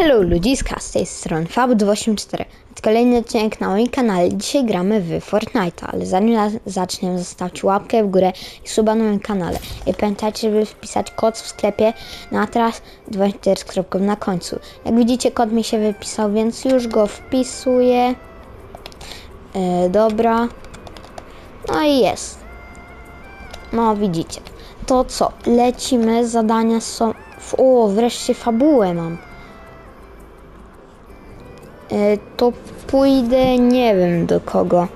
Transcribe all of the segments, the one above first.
Hello ludziska, z tej strony Fab284. To kolejny odcinek na moim kanale. Dzisiaj gramy w Fortnite, ale zanim zaczniemy zostawcie łapkę w górę i suba na moim kanale. I pamiętajcie, żeby wpisać kod w sklepie na teraz 24 z kropką na końcu. Jak widzicie kod mi się wypisał, więc już go wpisuję. E, dobra. No i jest. No widzicie. To co? Lecimy, zadania są... O, wreszcie fabułę mam. E, to pójdę nie wiem do kogo.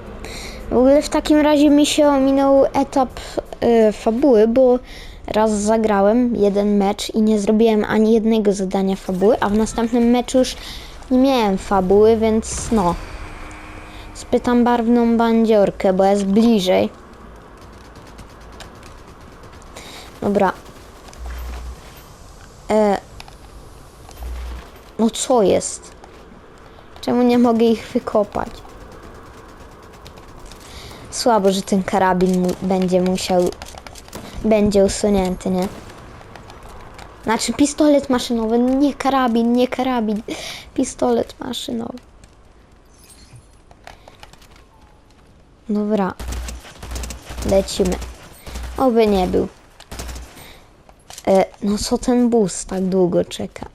W ogóle w takim razie mi się ominął etap e, fabuły, bo raz zagrałem jeden mecz i nie zrobiłem ani jednego zadania fabuły, a w następnym meczu już nie miałem fabuły, więc no. Spytam barwną bandziorkę, bo jest bliżej. Dobra. E, no co jest? Czemu nie mogę ich wykopać? Słabo, że ten karabin mu będzie musiał. Będzie usunięty, nie? Znaczy pistolet maszynowy, nie karabin, nie karabin. Pistolet maszynowy. Dobra. Lecimy. Oby nie był. E, no co ten bus tak długo czeka?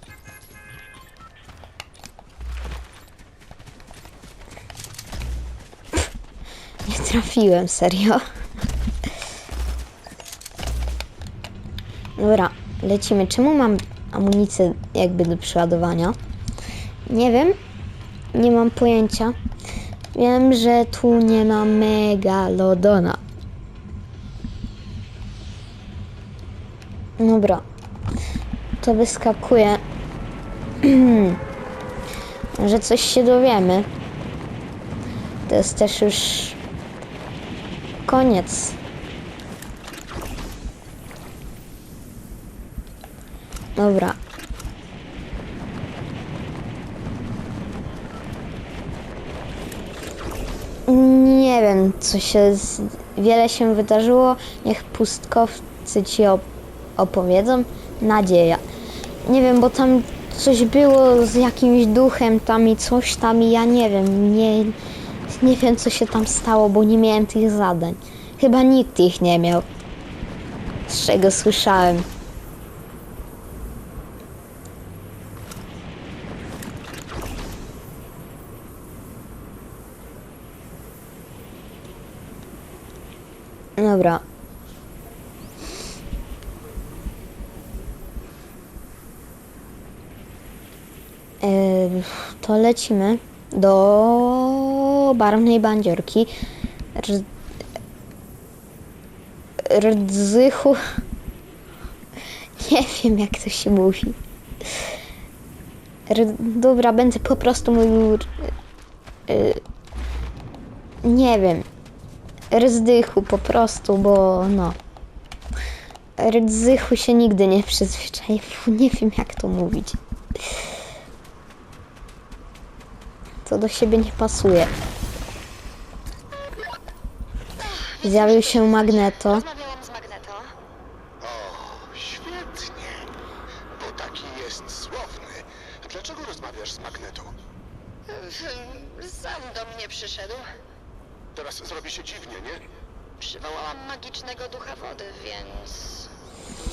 Trafiłem, serio. Dobra, lecimy. Czemu mam amunicję jakby do przeładowania? Nie wiem. Nie mam pojęcia. Wiem, że tu nie ma megalodona. Dobra. To wyskakuje. Może coś się dowiemy. To jest też już koniec. Dobra. Nie wiem, co się. Z... Wiele się wydarzyło. Niech pustkowcy ci op- opowiedzą. Nadzieja. Nie wiem, bo tam coś było z jakimś duchem tam i coś tam i ja nie wiem. Nie, nie wiem, co się tam stało, bo nie miałem tych zadań. Chyba nikt ich nie miał. Z czego słyszałem. Dobra. Yy, to lecimy do barwnej bandziorki. Rdzychu. Nie wiem, jak to się mówi. Dobra, będę po prostu mówił. y, Nie wiem. Rzdychu po prostu, bo no. Rdzychu się nigdy nie przyzwyczaił. Nie wiem, jak to mówić. To do siebie nie pasuje. Zjawił się Magneto. Rozmawiałam z Magneto. O, świetnie. Bo taki jest słowny. Dlaczego rozmawiasz z Magnetą? Sam do mnie przyszedł. Teraz zrobi się dziwnie, nie? Przywołałam magicznego ducha wody, więc...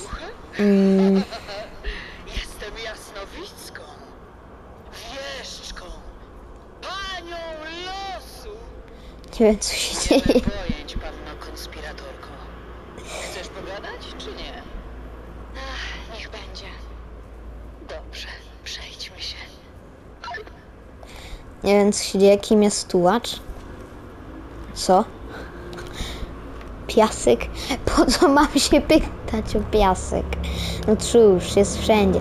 Ducha? Mm, Jestem jasnowidzką. Wieszczką. Panią losu. nie wiem, co się dzieje. Pogadać, czy nie? Ach, niech będzie. Dobrze, przejdźmy się. Nie wiem, co się dzieje. Kim jest tułacz? Co? Piasek? Po co mam się pytać o piasek? No cóż, jest wszędzie.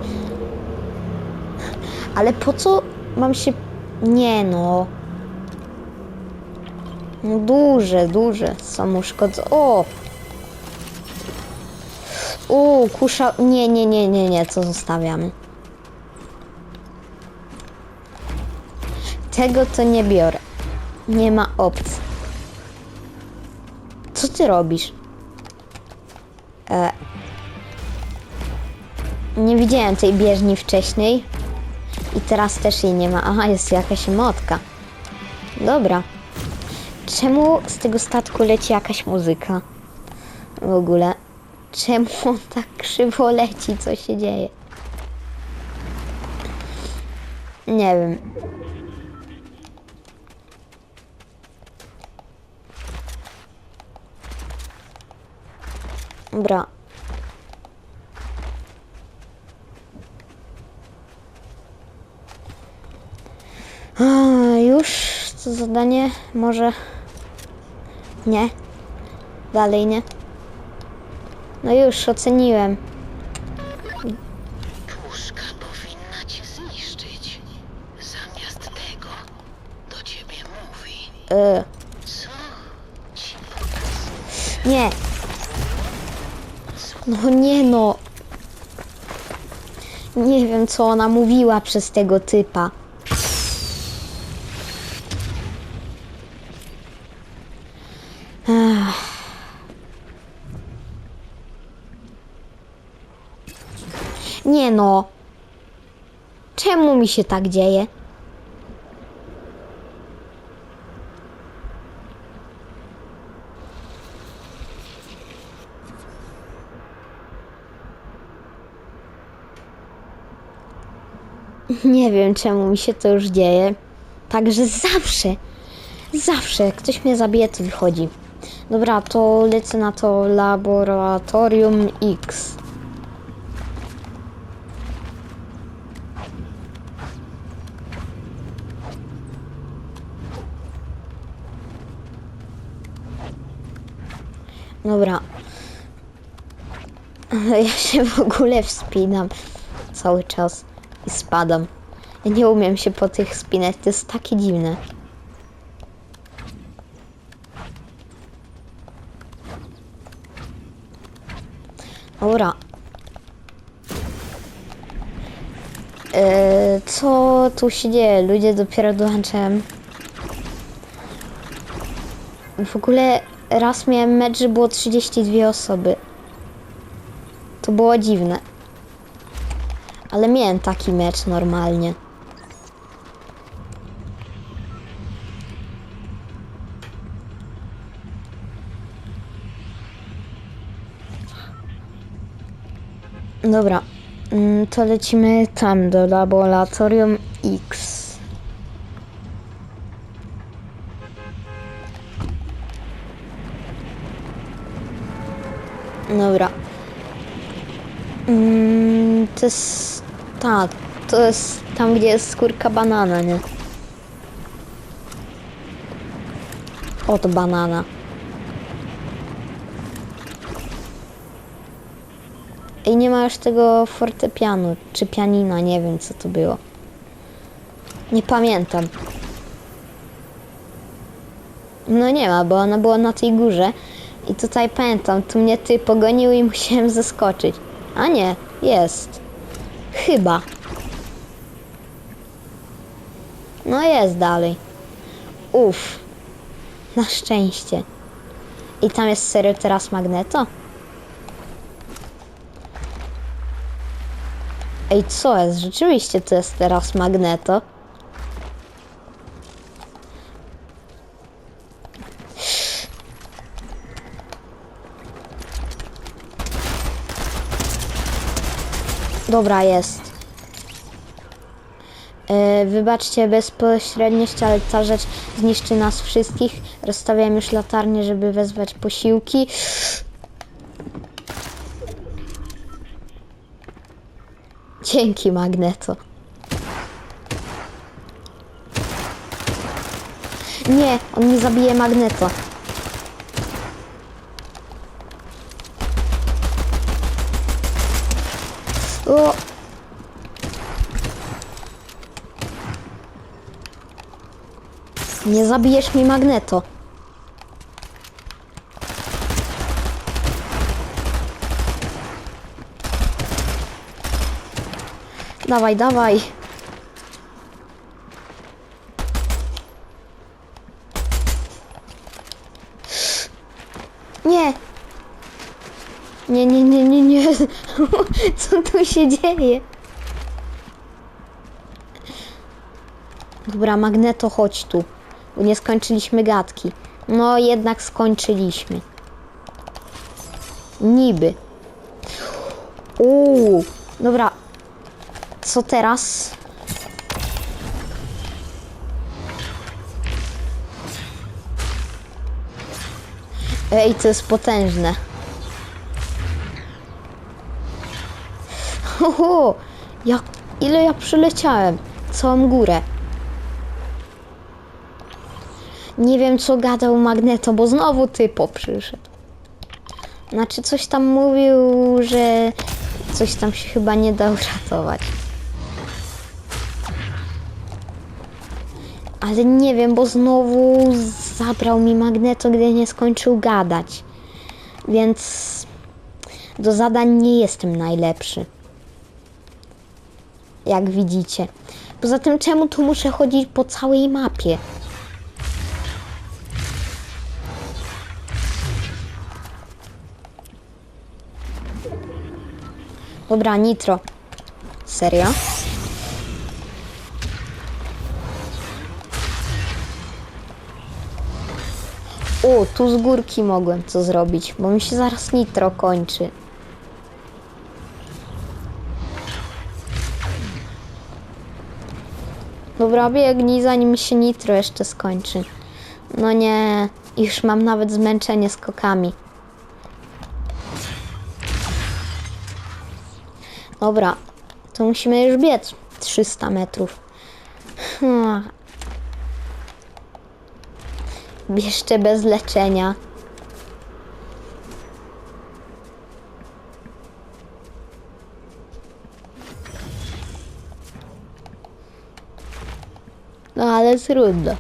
Ale po co mam się... Nie no. No duże, duże są uszkodzone. O! U, kusza... Nie, nie, nie, nie, nie, co zostawiamy? Tego to nie biorę. Nie ma opcji. Co ty robisz? E, nie widziałem tej bieżni wcześniej. I teraz też jej nie ma. Aha, jest jakaś emotka. Dobra. Czemu z tego statku leci jakaś muzyka? W ogóle. Czemu on tak krzywo leci? Co się dzieje? Nie wiem. Dobra. Już to zadanie może nie. Dalej nie. No już oceniłem. Puszka powinna cię zniszczyć. Zamiast tego do ciebie mówi. Y, Co ci pokazuje? nie. No nie no. Nie wiem co ona mówiła przez tego typa. No. Czemu mi się tak dzieje? Nie wiem czemu mi się to już dzieje. Także zawsze, zawsze jak ktoś mnie zabije, to wychodzi. Dobra, to lecę na to laboratorium X. Dobra. Ja się w ogóle wspinam cały czas i spadam. Ja nie umiem się po tych spinać, to jest takie dziwne. Dobra. Eee, co tu się dzieje? Ludzie dopiero dołączają. W ogóle raz miałem mecz, że było 32 osoby. To było dziwne. Ale miałem taki mecz normalnie. Dobra, mm, to lecimy tam do laboratorium X. Dobra. Mm, to jest. Tak, to jest tam, gdzie jest skórka banana, nie? Oto banana. I nie ma już tego fortepianu, czy pianina, nie wiem co to było. Nie pamiętam. No nie ma, bo ona była na tej górze. I tutaj pamiętam, tu mnie ty pogonił i musiałem zeskoczyć. A nie, jest. Chyba. No jest dalej. Uff. Na szczęście. I tam jest serio teraz magneto? Ej, co jest? Rzeczywiście to jest teraz magneto. Dobra, jest. E, wybaczcie bezpośredniość, ale ta rzecz zniszczy nas wszystkich. Rozstawiam już latarnię, żeby wezwać posiłki. Dzięki, Magneto. Nie, on nie zabije Magneto. O! Nie zabijesz mi Magneto. Dawaj, dawaj. Nie. Nie, nie, nie, nie, nie. Co tu się dzieje? Dobra, Magneto, chodź tu. Bo nie skończyliśmy gadki. No, jednak skończyliśmy. Niby. Uuu, dobra. Co teraz? Ej, to jest potężne. Oho, jak, ile ja przyleciałem? Całą górę. Nie wiem, co gadał Magneto, bo znowu typo przyszedł. Znaczy, coś tam mówił, że coś tam się chyba nie da uratować. Ale nie wiem, bo znowu zabrał mi Magneto, gdy nie skończył gadać. Więc do zadań nie jestem najlepszy. Jak widzicie. Poza tym, czemu tu muszę chodzić po całej mapie? Dobra, nitro. Serio? O, tu z górki mogłem co zrobić, bo mi się zaraz nitro kończy. Dobra, biegnij zanim się nitro jeszcze skończy. No nie, już mam nawet zmęczenie skokami. Dobra, to musimy już biec 300 metrów. Hmm. Jeszcze bez leczenia. No trudno.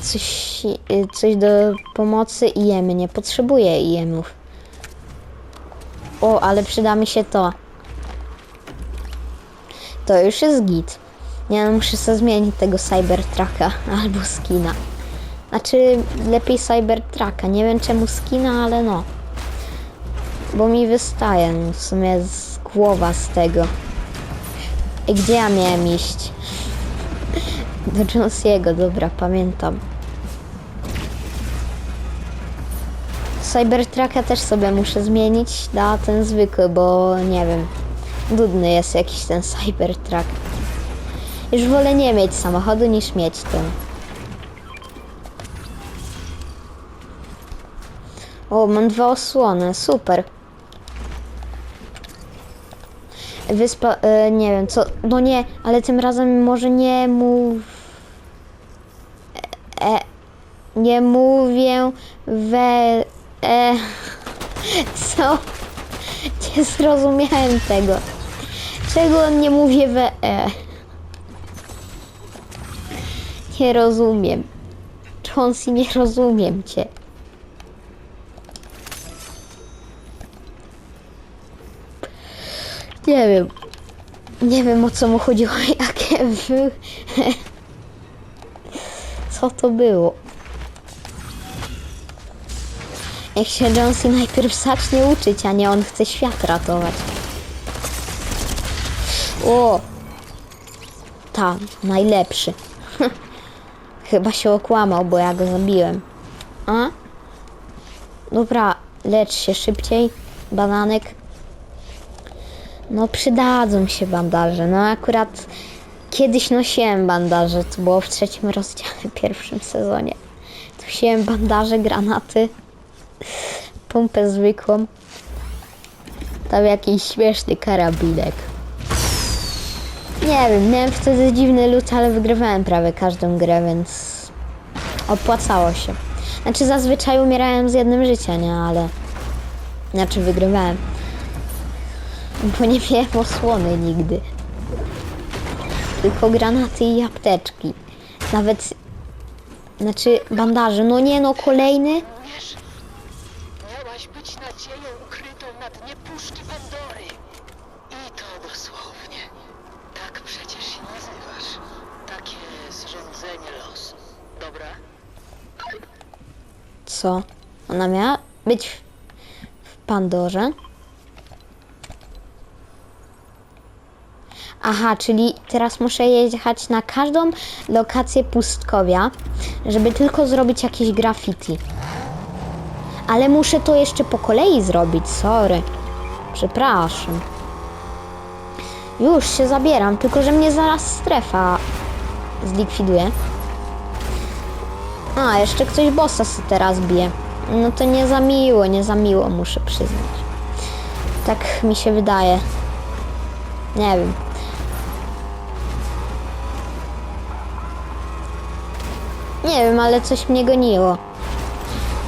Coś, y, coś do pomocy i jemy. Nie potrzebuję jemów. O, ale przyda mi się to. To już jest git. Nie no, muszę sobie zmienić tego Cybertrucka albo skina. Znaczy, lepiej Cybertrucka. Nie wiem czemu skina, ale no. Bo mi wystaje no, w sumie z głowa z tego. Gdzie ja miałem iść? Do Jonesiego, dobra, pamiętam. Cybertrucka też sobie muszę zmienić na ten zwykły, bo nie wiem. Nudny jest jakiś ten Cybertruck. Już wolę nie mieć samochodu niż mieć ten. O, mam dwa osłony, super. Wyspa, e, nie wiem co, no nie, ale tym razem może nie mów... E, nie mówię we... E, co? Nie zrozumiałem tego. Czego nie mówię we... E? Nie rozumiem. Chauncey, nie rozumiem cię. Nie wiem. Nie wiem o co mu chodziło, jakie wy... Co to było? Niech się Jonesy najpierw zacznie uczyć, a nie on chce świat ratować. O! Ta, najlepszy. Chyba się okłamał, bo ja go zabiłem. A? Dobra, lecz się szybciej. Bananek. No przydadzą się bandaże. No akurat kiedyś nosiłem bandaże. To było w trzecim rozdziale, pierwszym sezonie. Nosiłem bandaże, granaty, pompę zwykłą. Tam jakiś śmieszny karabinek. Nie wiem, miałem wtedy dziwny lód, ale wygrywałem prawie każdą grę, więc opłacało się. Znaczy zazwyczaj umierałem z jednym życia, nie, ale... Znaczy wygrywałem. Bo nie miałem osłony nigdy. Tylko granaty i apteczki. Nawet... Znaczy bandaże. No nie no, kolejny. Miałaś być nadzieją ukrytą na dnie puszki Pandory. I to dosłownie. Tak przecież się nazywasz. Takie zrządzenie losu. Dobra? Co? Ona miała być w Pandorze? Aha, czyli teraz muszę jechać na każdą lokację pustkowia, żeby tylko zrobić jakieś graffiti. Ale muszę to jeszcze po kolei zrobić, sorry. Przepraszam. Już się zabieram, tylko że mnie zaraz strefa zlikwiduje. A, jeszcze ktoś bossa se teraz bije. No to nie za miło, nie za miło, muszę przyznać. Tak mi się wydaje. Nie wiem. Nie wiem, ale coś mnie goniło.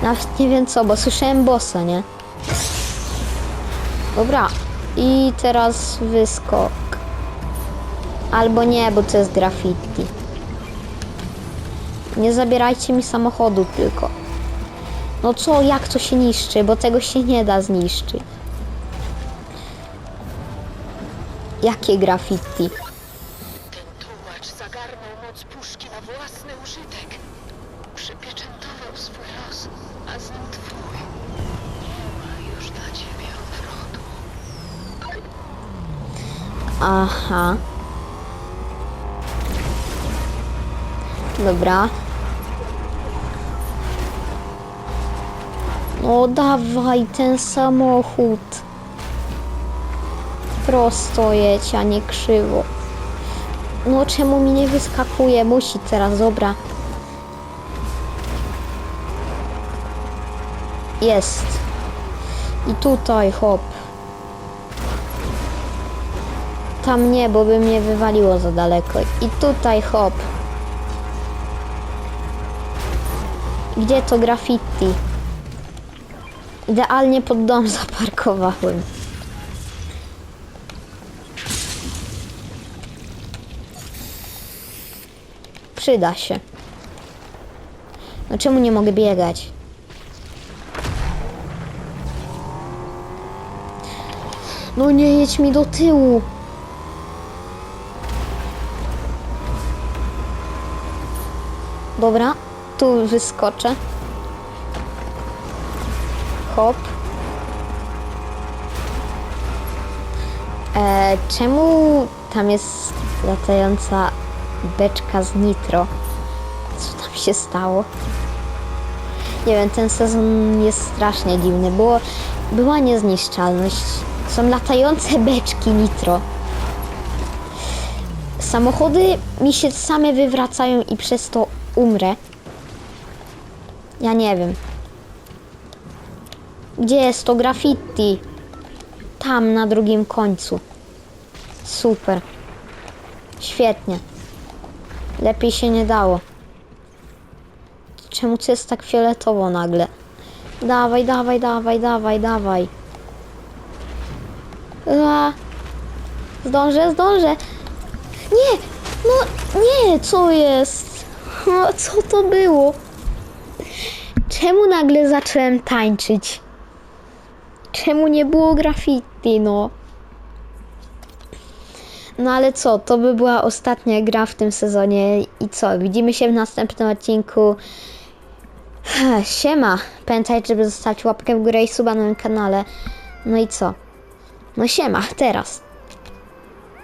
Nawet nie wiem co, bo słyszałem bossa, nie? Dobra. I teraz wyskok. Albo nie, bo to jest graffiti. Nie zabierajcie mi samochodu tylko. No co, jak to się niszczy? Bo tego się nie da zniszczyć. Jakie graffiti? Ten tułacz zagarnął moc puszki na własny użytek. Przypieczętował swój los, a z nim twój. Nie ma już dla ciebie odwrotu. Aha. Dobra. No dawaj ten samochód. Prosto jedź, a nie krzywo. No czemu mi nie wyskakuje? Musi teraz, dobra. Jest. I tutaj, hop. Tam nie, bo by mnie wywaliło za daleko. I tutaj hop. Gdzie to graffiti? Idealnie pod dom zaparkowałem. Przyda się. No czemu nie mogę biegać? No nie jedź mi do tyłu. Dobra, tu wyskoczę. Hop. E, czemu tam jest latająca beczka z nitro? Co tam się stało? Nie wiem, ten sezon jest strasznie dziwny. Było, była niezniszczalność. Są latające beczki nitro. Samochody mi się same wywracają i przez to umrę. Ja nie wiem. Gdzie jest to graffiti? Tam na drugim końcu. Super. Świetnie. Lepiej się nie dało. Czemu to jest tak fioletowo nagle? Dawaj, dawaj, dawaj, dawaj, dawaj. A. Zdążę, zdążę. Nie! No nie, co jest? No, co to było? Czemu nagle zacząłem tańczyć? Czemu nie było graffiti, no? No ale co, to by była ostatnia gra w tym sezonie i co? Widzimy się w następnym odcinku. Siema! Pamiętajcie, żeby zostawić łapkę w górę i suba na moim kanale. No i co? No siema, teraz.